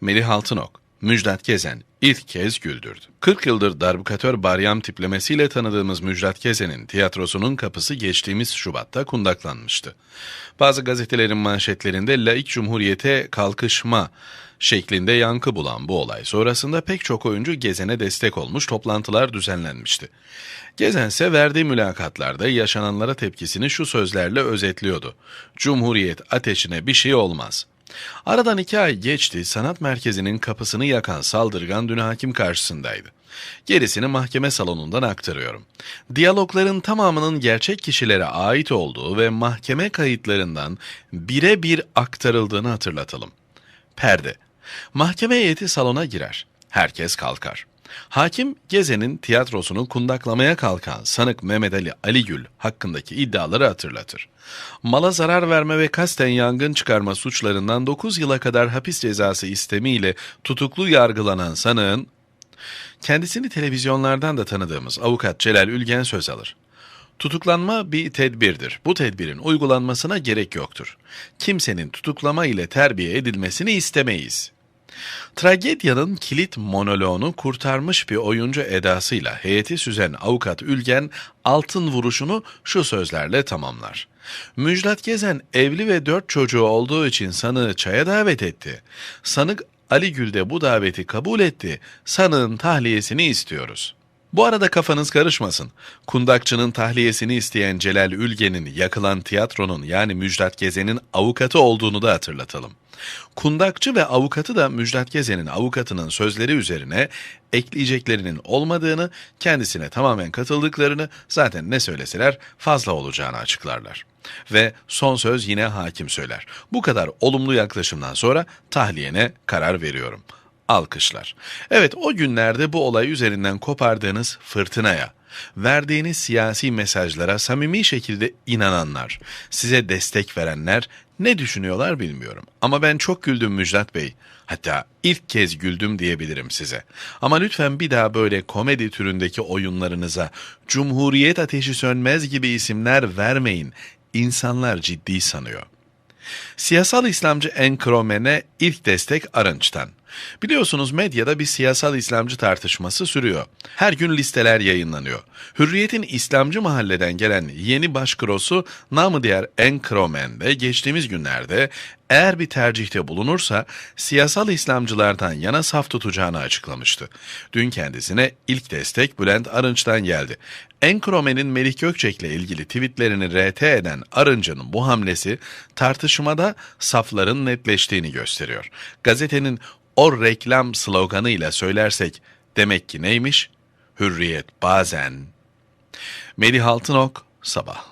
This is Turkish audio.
Melih Altınok, Müjdat Gezen ilk kez güldürdü. 40 yıldır darbukatör Baryam tiplemesiyle tanıdığımız Müjdat Gezen'in tiyatrosunun kapısı geçtiğimiz Şubat'ta kundaklanmıştı. Bazı gazetelerin manşetlerinde laik cumhuriyete kalkışma şeklinde yankı bulan bu olay sonrasında pek çok oyuncu Gezen'e destek olmuş toplantılar düzenlenmişti. Gezen ise verdiği mülakatlarda yaşananlara tepkisini şu sözlerle özetliyordu. Cumhuriyet ateşine bir şey olmaz. Aradan iki ay geçti, sanat merkezinin kapısını yakan saldırgan dün hakim karşısındaydı. Gerisini mahkeme salonundan aktarıyorum. Diyalogların tamamının gerçek kişilere ait olduğu ve mahkeme kayıtlarından birebir aktarıldığını hatırlatalım. Perde. Mahkeme heyeti salona girer. Herkes kalkar. Hakim Gezen'in tiyatrosunu kundaklamaya kalkan sanık Mehmet Ali Aligül hakkındaki iddiaları hatırlatır. Mala zarar verme ve kasten yangın çıkarma suçlarından 9 yıla kadar hapis cezası istemiyle tutuklu yargılanan sanığın kendisini televizyonlardan da tanıdığımız avukat Celal Ülgen söz alır. Tutuklanma bir tedbirdir. Bu tedbirin uygulanmasına gerek yoktur. Kimsenin tutuklama ile terbiye edilmesini istemeyiz. Tragedyanın kilit monoloğunu kurtarmış bir oyuncu edasıyla heyeti süzen avukat Ülgen altın vuruşunu şu sözlerle tamamlar. Müjdat Gezen evli ve dört çocuğu olduğu için sanığı çaya davet etti. Sanık Ali Gül de bu daveti kabul etti. Sanığın tahliyesini istiyoruz.'' Bu arada kafanız karışmasın. Kundakçının tahliyesini isteyen Celal Ülgen'in yakılan tiyatronun yani Müjdat Gezen'in avukatı olduğunu da hatırlatalım. Kundakçı ve avukatı da Müjdat Gezen'in avukatının sözleri üzerine ekleyeceklerinin olmadığını, kendisine tamamen katıldıklarını zaten ne söyleseler fazla olacağını açıklarlar. Ve son söz yine hakim söyler. Bu kadar olumlu yaklaşımdan sonra tahliyene karar veriyorum.'' Alkışlar. Evet o günlerde bu olay üzerinden kopardığınız fırtınaya, verdiğiniz siyasi mesajlara samimi şekilde inananlar, size destek verenler ne düşünüyorlar bilmiyorum. Ama ben çok güldüm Müjdat Bey. Hatta ilk kez güldüm diyebilirim size. Ama lütfen bir daha böyle komedi türündeki oyunlarınıza Cumhuriyet Ateşi Sönmez gibi isimler vermeyin. İnsanlar ciddi sanıyor. Siyasal İslamcı Enkromen'e ilk destek Arınç'tan. Biliyorsunuz medyada bir siyasal İslamcı tartışması sürüyor. Her gün listeler yayınlanıyor. Hürriyet'in İslamcı mahalleden gelen yeni başkrosu namı diğer Enkromen de geçtiğimiz günlerde eğer bir tercihte bulunursa siyasal İslamcılardan yana saf tutacağını açıklamıştı. Dün kendisine ilk destek Bülent Arınç'tan geldi. Enkromen'in Melih Gökçek'le ilgili tweetlerini RT eden Arınç'ın bu hamlesi tartışmada safların netleştiğini gösteriyor. Gazetenin o reklam sloganıyla söylersek demek ki neymiş? Hürriyet bazen. Melih Altınok, Sabah.